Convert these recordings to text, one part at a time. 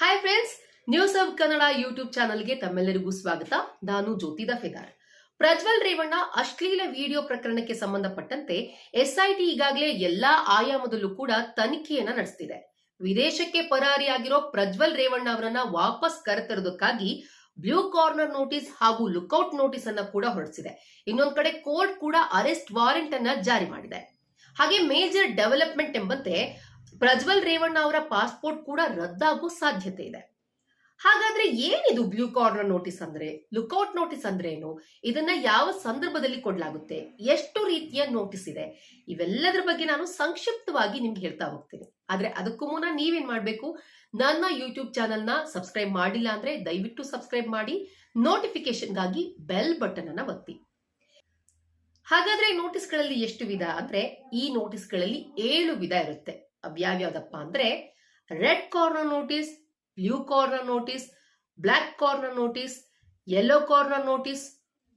Hi friends news of Kannada YouTube ಚಾನಲ್ಗೆ ತಮ್ಮೆಲ್ಲರಿಗೂ ಸ್ವಾಗತ. ನಾನು ಜ್ಯೋತಿ ದಫೇದಾರ್ ಪ್ರಜ್ವಲ್ ರೇವಣ್ಣ ಅಶ್ಲೀಲ ವಿಡಿಯೋ ಪ್ರಕರಣಕ್ಕೆ ಸಂಬಂಧಪಟ್ಟಂತೆ ಎಸ್ಐಟಿ ಈಗಾಗಲೇ ಎಲ್ಲಾ ಆಯಾಮದಲ್ಲೂ ಕೂಡ ತನಿಖೆಯನ್ನ ನಡೆಸ್ತಿದೆ. ವಿದೇಶಕ್ಕೆ ಪರಾರಿಯಾಗಿರೋ ಪ್ರಜ್ವಲ್ ರೇವಣ್ಣ ಅವರನ್ನ ವಾಪಸ್ ಕರೆತರೋದಕ್ಕಾಗಿ ಬ್ಲೂ ಕಾರ್ನರ್ ನೋಟಿಸ್ ಹಾಗೂ ಲುಕ್ಔಟ್ ನೋಟಿಸ್ ಅನ್ನ ಕೂಡ ಹೊರಡಿಸಿದೆ. ಇನ್ನೊಂದ್ ಕಡೆ ಕೋರ್ಟ್ ಕೂಡ ಅರೆಸ್ಟ್ ವಾರೆಂಟ್ ಅನ್ನ ಜಾರಿ ಮಾಡಿದೆ. ಹಾಗೆ ಮೇಜರ್ ಡೆವಲಪ್ಮೆಂಟ್ ಎಂಬಂತೆ ಪ್ರಜ್ವಲ್ ರೇವಣ್ಣ ಅವರ ಪಾಸ್ಪೋರ್ಟ್ ಕೂಡ ರದ್ದಾಗೋ ಸಾಧ್ಯತೆ ಇದೆ. ಹಾಗಾದ್ರೆ ಏನಿದು ಬ್ಲೂ ಕಾರ್ನರ್ ನೋಟಿಸ್ ಅಂದ್ರೆ ಲುಕ್ಔಟ್ ನೋಟಿಸ್ ಅಂದ್ರೆ ಏನು ಇದನ್ನ ಯಾವ ಸಂದರ್ಭದಲ್ಲಿ ಕೊಡಲಾಗುತ್ತೆ? ಎಷ್ಟು ರೀತಿಯ ನೋಟಿಸ್ ಇದೆ? ಇವೆಲ್ಲದರ ಬಗ್ಗೆ ನಾನು ಸಂಕ್ಷಿಪ್ತವಾಗಿ ನಿಮ್ಗೆ ಹೇಳ್ತಾ ಹೋಗ್ತೀನಿ. ಆದ್ರೆ ಅದಕ್ಕೂ ಮುನ್ನ ನೀವೇನ್ ಮಾಡ್ಬೇಕು? ನನ್ನ ಯೂಟ್ಯೂಬ್ ಚಾನೆಲ್ನ ಸಬ್ಸ್ಕ್ರೈಬ್ ಮಾಡಿಲ್ಲ ಅಂದ್ರೆ ದಯವಿಟ್ಟು ಸಬ್ಸ್ಕ್ರೈಬ್ ಮಾಡಿ ನೋಟಿಫಿಕೇಶನ್ಗಾಗಿ ಬೆಲ್ ಬಟನ್ ಅನ್ನ ಒತ್ತಿ. ಹಾಗಾದ್ರೆ ನೋಟಿಸ್ ನೋಟಿಸ್ಗಳಲ್ಲಿ ಎಷ್ಟು ವಿಧ? ಅಂದ್ರೆ ಈ ನೋಟಿಸ್ಗಳಲ್ಲಿ ಏಳು ವಿಧ ಇರುತ್ತೆ. ಅವ್ಯಾವ್ಯಾವ್ದಪ್ಪ ಅಂದ್ರೆ, red corner notice blue corner notice black corner notice yellow corner notice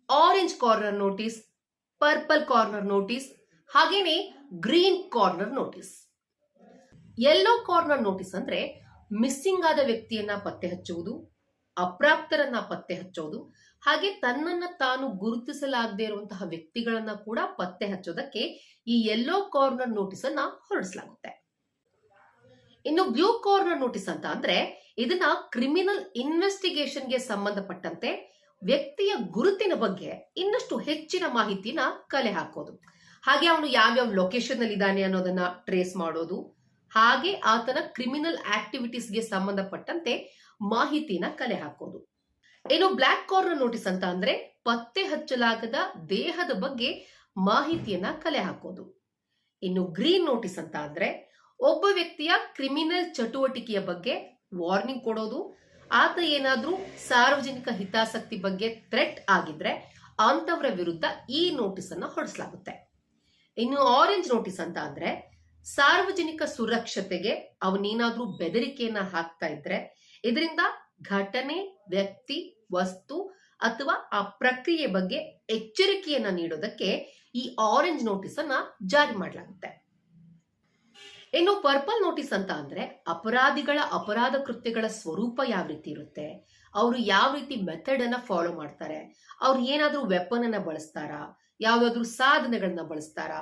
orange corner notice purple corner notice ಹಾಗೇನೆ green corner notice yellow corner notice ಅಂದ್ರೆ ಮಿಸ್ಸಿಂಗ್ ಆದ ವ್ಯಕ್ತಿಯನ್ನ ಪತ್ತೆ ಹಚ್ಚುವುದು, ಅಪ್ರಾಪ್ತರನ್ನ ಪತ್ತೆ ಹಚ್ಚೋದು, ಹಾಗೆ ತನ್ನನ್ನ ತಾನು ಗುರುತಿಸಲಾಗದೇ ಇರುವಂತಹ ವ್ಯಕ್ತಿಗಳನ್ನ ಕೂಡ ಪತ್ತೆ ಹಚ್ಚೋದಕ್ಕೆ ಈ ಯೆಲ್ಲೋ ಕಾರ್ನರ್ ನೋಟಿಸ್ ಅನ್ನ ಹೊರಡಿಸಲಾಗುತ್ತೆ. ಇನ್ನು ಬ್ಲೂ ಕಾರ್ನರ್ ನೋಟಿಸ್ ಅಂತ ಅಂದ್ರೆ ಇದನ್ನ ಕ್ರಿಮಿನಲ್ ಇನ್ವೆಸ್ಟಿಗೇಷನ್ಗೆ ಸಂಬಂಧಪಟ್ಟಂತೆ ವ್ಯಕ್ತಿಯ ಗುರುತಿನ ಬಗ್ಗೆ ಇನ್ನಷ್ಟು ಹೆಚ್ಚಿನ ಮಾಹಿತಿನ ಕಲೆ ಹಾಕೋದು. ಹಾಗೆ ಅವನು ಯಾವ್ಯಾವ ಲೊಕೇಶನ್ ಅಲ್ಲಿ ಇದ್ದಾನೆ ಅನ್ನೋದನ್ನ ಟ್ರೇಸ್ ಮಾಡೋದು. ಹಾಗೆ ಆತನ ಕ್ರಿಮಿನಲ್ ಆಕ್ಟಿವಿಟೀಸ್ಗೆ ಸಂಬಂಧಪಟ್ಟಂತೆ ಮಾಹಿತಿನ ಕಲೆ ಹಾಕೋದು. ಇನ್ನು ಬ್ಲಾಕ್ ಕಾರ್ನರ್ ನೋಟಿಸ್ ಅಂತ ಅಂದ್ರೆ ಪತ್ತೆ ಹಚ್ಚಲಾಗದ ದೇಹದ ಬಗ್ಗೆ ಮಾಹಿತಿಯನ್ನ ಕಲೆ ಹಾಕೋದು. ಇನ್ನು ಗ್ರೀನ್ ನೋಟಿಸ್ ಅಂತ ಅಂದ್ರೆ ಒಬ್ಬ ವ್ಯಕ್ತಿಯ ಕ್ರಿಮಿನಲ್ ಚಟುವಟಿಕೆಯ ಬಗ್ಗೆ ವಾರ್ನಿಂಗ್ ಕೊಡೋದು, ಆತ ಏನಾದರೂ ಸಾರ್ವಜನಿಕ ಹಿತಾಸಕ್ತಿ ಬಗ್ಗೆ ಥ್ರೆಟ್ ಆಗಿದ್ರೆ ಅಂತವರ ವಿರುದ್ಧ ಈ ನೋಟಿಸ್ ಅನ್ನು ಹೊರಡಿಸಲಾಗುತ್ತೆ ಇನ್ನು ಆರೆಂಜ್ ನೋಟಿಸ್ ಅಂತ ಅಂದ್ರೆ ಸಾರ್ವಜನಿಕ ಸುರಕ್ಷತೆಗೆ ಅವನೇನಾದ್ರೂ ಬೆದರಿಕೆಯನ್ನ ಹಾಕ್ತಾ ಇದ್ರೆ, ಇದರಿಂದ ಘಟನೆ, ವ್ಯಕ್ತಿ, ವಸ್ತು ಅಥವಾ ಆ ಪ್ರಕ್ರಿಯೆ ಬಗ್ಗೆ ಎಚ್ಚರಿಕೆಯನ್ನ ನೀಡೋದಕ್ಕೆ ಈ ಆರೆಂಜ್ ನೋಟಿಸ್ ಅನ್ನ ಜಾರಿ ಮಾಡಲಾಗುತ್ತೆ. ಇನ್ನು ಪರ್ಪಲ್ ನೋಟಿಸ್ ಅಂತ ಅಂದ್ರೆ ಅಪರಾಧಿಗಳ ಅಪರಾಧ ಕೃತ್ಯಗಳ ಸ್ವರೂಪ ಯಾವ ರೀತಿ ಇರುತ್ತೆ? ಅವರು ಯಾವ ರೀತಿ ಮೆಥಡ್ ಅನ್ನ ಫಾಲೋ ಮಾಡ್ತಾರೆ? ಅವ್ರು ಏನಾದ್ರೂ ವೆಪನ್ ಅನ್ನ ಬಳಸ್ತಾರಾ? ಯಾವ್ದಾದ್ರು ಸಾಧನಗಳನ್ನ ಬಳಸ್ತಾರಾ?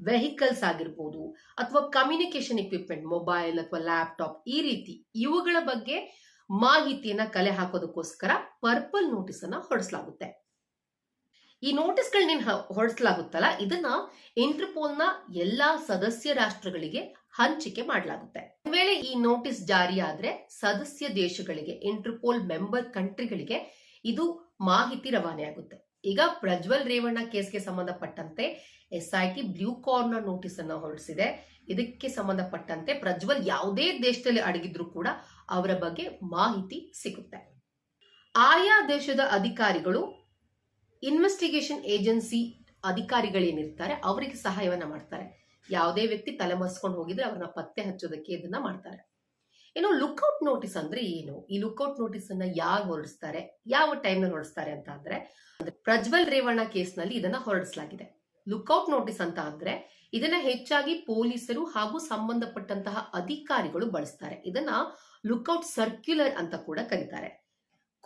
ವೆಹಿಕಲ್ಸ್ ಆಗಿರ್ಬೋದು ಅಥವಾ ಕಮ್ಯುನಿಕೇಶನ್ ಇಕ್ವಿಪ್ಮೆಂಟ್ ಮೊಬೈಲ್ ಅಥವಾ ಲ್ಯಾಪ್ಟಾಪ್ ಈ ರೀತಿ ಇವುಗಳ ಬಗ್ಗೆ ಮಾಹಿತಿಯನ್ನ ಕಲೆ ಹಾಕೋದಕ್ಕೋಸ್ಕರ ಪರ್ಪಲ್ ನೋಟಿಸ್ ಅನ್ನ ಹೊರಡಿಸಲಾಗುತ್ತೆ ಈ ನೋಟಿಸ್ಗಳನ್ನ ಹೊರಡಿಸಲಾಗುತ್ತಲ್ಲ ಇದನ್ನ ಇಂಟರ್ಪೋಲ್ನ ಎಲ್ಲಾ ಸದಸ್ಯ ರಾಷ್ಟ್ರಗಳಿಗೆ ಹಂಚಿಕೆ ಮಾಡಲಾಗುತ್ತೆ. ವೇಳೆ ಈ ನೋಟಿಸ್ ಜಾರಿಯಾದ್ರೆ ಸದಸ್ಯ ದೇಶಗಳಿಗೆ ಇಂಟರ್ಪೋಲ್ ಮೆಂಬರ್ ಕಂಟ್ರಿಗಳಿಗೆ ಇದು ಮಾಹಿತಿ ರವಾನೆ ಆಗುತ್ತೆ. ಈಗ ಪ್ರಜ್ವಲ್ ರೇವಣ್ಣ ಕೇಸ್ಗೆ ಸಂಬಂಧಪಟ್ಟಂತೆ S I T blue corner notice ಅನ್ನ ಹೊರಡಿಸಿದೆ. ಇದಕ್ಕೆ ಸಂಬಂಧಪಟ್ಟಂತೆ ಪ್ರಜ್ವಲ್ ಯಾವುದೇ ದೇಶದಲ್ಲಿ ಅಡಗಿದ್ರು ಕೂಡ ಅವರ ಬಗ್ಗೆ ಮಾಹಿತಿ ಸಿಗುತ್ತೆ. ಆಯಾ ದೇಶದ ಅಧಿಕಾರಿಗಳು ಇನ್ವೆಸ್ಟಿಗೇಷನ್ ಏಜೆನ್ಸಿ ಅಧಿಕಾರಿಗಳೇನಿರ್ತಾರೆ, ಅವರಿಗೆ ಸಹಾಯವನ್ನ ಮಾಡ್ತಾರೆ. ಯಾವುದೇ ವ್ಯಕ್ತಿ ತಲೆ ಮರೆಸ್ಕೊಂಡು ಹೋಗಿದ್ರೆ ಅವ್ರನ್ನ ಪತ್ತೆ ಹಚ್ಚೋದಕ್ಕೆ ಇದನ್ನ ಮಾಡ್ತಾರೆ. ಇನ್ನು ಲುಕ್ಔಟ್ ನೋಟಿಸ್ ಅಂದ್ರೆ ಏನು? ಈ ಲುಕ್ಔಟ್ ನೋಟಿಸ್ ಅನ್ನ ಯಾರು ಹೊರಡಿಸ್ತಾರೆ? ಯಾವ ಟೈಮ್ನಲ್ಲಿ ಹೊರಡಿಸ್ತಾರೆ ಅಂತ ಅಂದ್ರೆ ಪ್ರಜ್ವಲ್ ರೇವಣ್ಣ ಕೇಸ್ನಲ್ಲಿ ಇದನ್ನ ಹೊರಡಿಸಲಾಗಿದೆ. ಲುಕ್ಔಟ್ ನೋಟಿಸ್ ಅಂತ ಅಂದ್ರೆ ಇದನ್ನ ಹೆಚ್ಚಾಗಿ ಪೊಲೀಸರು ಹಾಗೂ ಸಂಬಂಧಪಟ್ಟಂತಹ ಅಧಿಕಾರಿಗಳು ಬಳಸ್ತಾರೆ. ಇದನ್ನ ಲುಕ್ಔಟ್ ಸರ್ಕ್ಯುಲರ್ ಅಂತ ಕೂಡ ಕರೀತಾರೆ.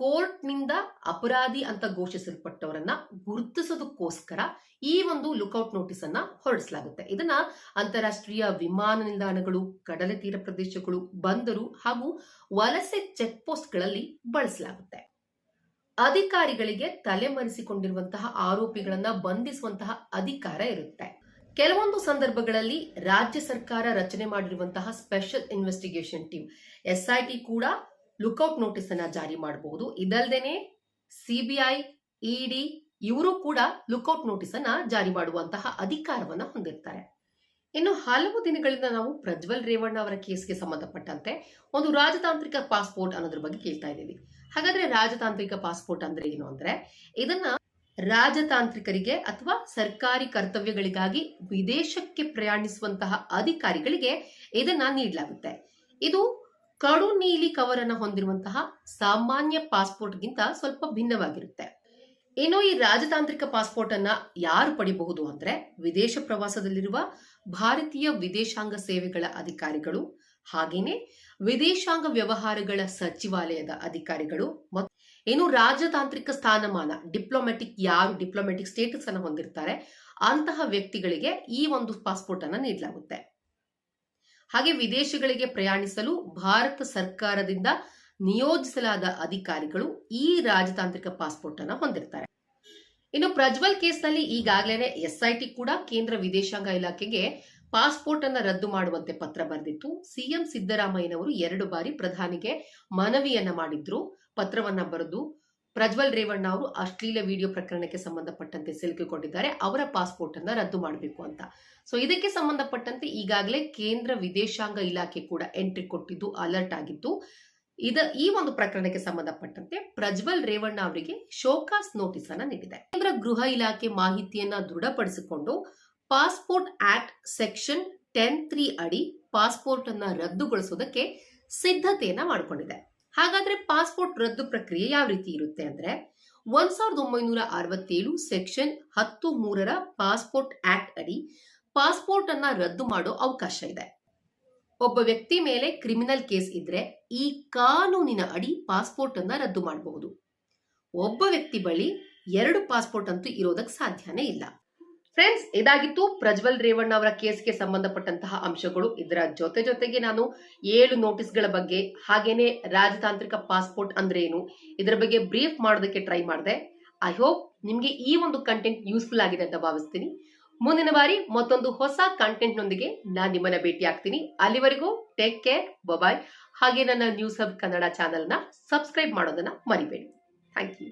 ಕೋರ್ಟ್ನಿಂದ ಅಪರಾಧಿ ಅಂತ ಘೋಷಿಸಲ್ಪಟ್ಟವರನ್ನ ಗುರುತಿಸೋದಕ್ಕೋಸ್ಕರ ಈ ಒಂದು ಲುಕೌಟ್ ನೋಟಿಸ್ ಅನ್ನ ಹೊರಡಿಸಲಾಗುತ್ತೆ. ಇದನ್ನ ಅಂತಾರಾಷ್ಟ್ರೀಯ ವಿಮಾನ ನಿಲ್ದಾಣಗಳು, ಕಡಲ ತೀರ ಪ್ರದೇಶಗಳು, ಬಂದರು ಹಾಗೂ ವಲಸೆ ಚೆಕ್ ಪೋಸ್ಟ್ಗಳಲ್ಲಿ ಬಳಸಲಾಗುತ್ತೆ. ಅಧಿಕಾರಿಗಳಿಗೆ ತಲೆಮರೆಸಿಕೊಂಡಿರುವಂತಹ ಆರೋಪಿಗಳನ್ನ ಬಂಧಿಸುವಂತಹ ಅಧಿಕಾರ ಇರುತ್ತೆ. ಕೆಲವೊಂದು ಸಂದರ್ಭಗಳಲ್ಲಿ ರಾಜ್ಯ ಸರ್ಕಾರ ರಚನೆ ಮಾಡಿರುವಂತಹ ಸ್ಪೆಷಲ್ ಇನ್ವೆಸ್ಟಿಗೇಷನ್ ಟೀಮ್ ಎಸ್ಐಟಿ ಕೂಡ ಲುಕೌಟ್ ನೋಟಿಸ್ ಅನ್ನ ಜಾರಿ ಮಾಡಬಹುದು. ಇದಲ್ದೇನೆ ಸಿಬಿಐ ಇಡಿ ಇವರು ಕೂಡ ಲುಕೌಟ್ ನೋಟಿಸ್ ಅನ್ನ ಜಾರಿ ಮಾಡುವಂತಹ ಅಧಿಕಾರವನ್ನ ಹೊಂದಿರ್ತಾರೆ. ಇನ್ನು ಹಲವು ದಿನಗಳಿಂದ ನಾವು ಪ್ರಜ್ವಲ್ ರೇವಣ್ಣ ಅವರ ಕೇಸ್ಗೆ ಸಂಬಂಧಪಟ್ಟಂತೆ ಒಂದು ರಾಜತಾಂತ್ರಿಕ ಪಾಸ್ಪೋರ್ಟ್ ಅನ್ನೋದ್ರ ಬಗ್ಗೆ ಕೇಳ್ತಾ ಇದ್ದೀವಿ. ಹಾಗಾದ್ರೆ ರಾಜತಾಂತ್ರಿಕ ಪಾಸ್ಪೋರ್ಟ್ ಅಂದ್ರೆ ಏನು ಅಂದ್ರೆ, ಇದನ್ನ ರಾಜತಾಂತ್ರಿಕರಿಗೆ ಅಥವಾ ಸರ್ಕಾರಿ ಕರ್ತವ್ಯಗಳಿಗಾಗಿ ವಿದೇಶಕ್ಕೆ ಪ್ರಯಾಣಿಸುವಂತಹ ಅಧಿಕಾರಿಗಳಿಗೆ ಇದನ್ನ ನೀಡಲಾಗುತ್ತೆ. ಇದು ಕಡು ನೀಲಿ ಕವರ್ ಅನ್ನ ಹೊಂದಿರುವಂತಹ ಸಾಮಾನ್ಯ ಪಾಸ್ಪೋರ್ಟ್ಗಿಂತ ಸ್ವಲ್ಪ ಭಿನ್ನವಾಗಿರುತ್ತೆ. ಇನ್ನು ಈ ರಾಜತಾಂತ್ರಿಕ ಪಾಸ್ಪೋರ್ಟ್ ಅನ್ನ ಯಾರು ಪಡಿಬಹುದು ಅಂದ್ರೆ ವಿದೇಶ ಪ್ರವಾಸದಲ್ಲಿರುವ ಭಾರತೀಯ ವಿದೇಶಾಂಗ ಸೇವೆಗಳ ಅಧಿಕಾರಿಗಳು, ಹಾಗೇನೆ ವಿದೇಶಾಂಗ ವ್ಯವಹಾರಗಳ ಸಚಿವಾಲಯದ ಅಧಿಕಾರಿಗಳು ಮತ್ತು ಏನು ರಾಜತಾಂತ್ರಿಕ ಸ್ಥಾನಮಾನ, ಡಿಪ್ಲೊಮ್ಯಾಟಿಕ್ ಯಾರು ಡಿಪ್ಲೊಮ್ಯಾಟಿಕ್ ಸ್ಟೇಟಸ್ ಅನ್ನು ಹೊಂದಿರ್ತಾರೆ ಅಂತಹ ವ್ಯಕ್ತಿಗಳಿಗೆ ಈ ಒಂದು ಪಾಸ್ಪೋರ್ಟ್ ಅನ್ನು ನೀಡಲಾಗುತ್ತೆ. ಹಾಗೆ ವಿದೇಶಗಳಿಗೆ ಪ್ರಯಾಣಿಸಲು ಭಾರತ ಸರ್ಕಾರದಿಂದ ನಿಯೋಜಿಸಲಾದ ಅಧಿಕಾರಿಗಳು ಈ ರಾಜತಾಂತ್ರಿಕ ಪಾಸ್ಪೋರ್ಟ್ ಅನ್ನು ಹೊಂದಿರ್ತಾರೆ. ಇನ್ನು ಪ್ರಜ್ವಲ್ ಕೇಸ್ನಲ್ಲಿ ಈಗಾಗಲೇ ಎಸ್ಐಟಿ ಕೂಡ ಕೇಂದ್ರ ವಿದೇಶಾಂಗ ಇಲಾಖೆಗೆ ಪಾಸ್ಪೋರ್ಟ್ ಅನ್ನ ರದ್ದು ಮಾಡುವಂತೆ ಪತ್ರ ಬರೆದಿತ್ತು. ಸಿಎಂ ಸಿದ್ದರಾಮಯ್ಯನವರು ಎರಡು ಬಾರಿ ಪ್ರಧಾನಿಗೆ ಮನವಿಯನ್ನ ಮಾಡಿದ್ರು. ಪತ್ರವನ್ನ ಬರೆದು ಪ್ರಜ್ವಲ್ ರೇವಣ್ಣ ಅವರು ಅಶ್ಲೀಲ ವಿಡಿಯೋ ಪ್ರಕರಣಕ್ಕೆ ಸಂಬಂಧಪಟ್ಟಂತೆ ಸಿಲುಕಿಕೊಂಡಿದ್ದಾರೆ. ಅವರ ಪಾಸ್ಪೋರ್ಟ್ ಅನ್ನ ರದ್ದು ಮಾಡಬೇಕು ಅಂತ. ಸೊ ಇದಕ್ಕೆ ಸಂಬಂಧಪಟ್ಟಂತೆ ಈಗಾಗಲೇ ಕೇಂದ್ರ ವಿದೇಶಾಂಗ ಇಲಾಖೆ ಕೂಡ ಎಂಟ್ರಿ ಕೊಟ್ಟಿದ್ದು ಅಲರ್ಟ್ ಆಗಿದ್ದು, ಇದ ಈ ಒಂದು ಪ್ರಕರಣಕ್ಕೆ ಸಂಬಂಧಪಟ್ಟಂತೆ ಪ್ರಜ್ವಲ್ ರೇವಣ್ಣ ಅವರಿಗೆ ಶೋಕಾಸ್ ನೋಟಿಸ್ ಅನ್ನ ನೀಡಿದೆ. ಕೇಂದ್ರ ಗೃಹ ಇಲಾಖೆ ಮಾಹಿತಿಯನ್ನ ದೃಢಪಡಿಸಿಕೊಂಡು passport act section ten three ಅಡಿ ಪಾಸ್ಪೋರ್ಟ್ ಅನ್ನ ರದ್ದುಗೊಳಿಸುವುದಕ್ಕೆ ಸಿದ್ಧತೆಯನ್ನ ಮಾಡಿಕೊಂಡಿದೆ. ಹಾಗಾದ್ರೆ ಪಾಸ್ಪೋರ್ಟ್ ರದ್ದು ಪ್ರಕ್ರಿಯೆ ಯಾವ ರೀತಿ ಇರುತ್ತೆ ಅಂದ್ರೆ ಒಂದ್ ಸಾವಿರದ ಒಂಬೈನೂರ ಅರವತ್ತೇಳು ಸೆಕ್ಷನ್ ಹತ್ತು ಮೂರರ ಪಾಸ್ಪೋರ್ಟ್ ಆಕ್ಟ್ ಅಡಿ ಪಾಸ್ಪೋರ್ಟ್ ಅನ್ನ ರದ್ದು ಮಾಡೋ ಅವಕಾಶ ಇದೆ. ಒಬ್ಬ ವ್ಯಕ್ತಿ ಮೇಲೆ ಕ್ರಿಮಿನಲ್ ಕೇಸ್ ಇದ್ರೆ ಈ ಕಾನೂನಿನ ಅಡಿ ಪಾಸ್ಪೋರ್ಟ್ ಅನ್ನ ರದ್ದು ಮಾಡಬಹುದು. ಒಬ್ಬ ವ್ಯಕ್ತಿ ಬಳಿ ಎರಡು ಪಾಸ್ಪೋರ್ಟ್ ಅಂತೂ ಇರೋದಕ್ಕೆ ಸಾಧ್ಯನೇ ಇಲ್ಲ. ಫ್ರೆಂಡ್ಸ್, ಇದಾಗಿತ್ತು ಪ್ರಜ್ವಲ್ ರೇವಣ್ಣ ಅವರ ಕೇಸ್ಗೆ ಸಂಬಂಧಪಟ್ಟಂತಹ ಅಂಶಗಳು. ಇದರ ಜೊತೆ ಜೊತೆಗೆ ನಾನು ಏಳು ನೋಟಿಸ್ಗಳ ಬಗ್ಗೆ, ಹಾಗೇನೆ ರಾಜತಾಂತ್ರಿಕ ಪಾಸ್ಪೋರ್ಟ್ ಅಂದ್ರೆ ಏನು ಇದರ ಬಗ್ಗೆ ಬ್ರೀಫ್ ಮಾಡೋದಕ್ಕೆ ಟ್ರೈ ಮಾಡಿದೆ. ಐ ಹೋಪ್ ನಿಮ್ಗೆ ಈ ಒಂದು ಕಂಟೆಂಟ್ ಯೂಸ್ಫುಲ್ ಆಗಿದೆ ಅಂತ ಭಾವಿಸ್ತೀನಿ. ಮುಂದಿನ ಬಾರಿ ಮತ್ತೊಂದು ಹೊಸ ಕಂಟೆಂಟ್ ನೊಂದಿಗೆ ನಾನು ನಿಮ್ಮನ್ನ ಭೇಟಿ ಆಗ್ತೀನಿ. ಅಲ್ಲಿವರೆಗೂ ಟೇಕ್ ಕೇರ್ ಬಾಯ್ ಹಾಗೆ ನನ್ನ ನ್ಯೂಸ್ ಹಬ್ ಕನ್ನಡ ಚಾನೆಲ್ನ ಸಬ್ಸ್ಕ್ರೈಬ್ ಮಾಡೋದನ್ನ ಮರಿಬೇಡಿ. Thank you.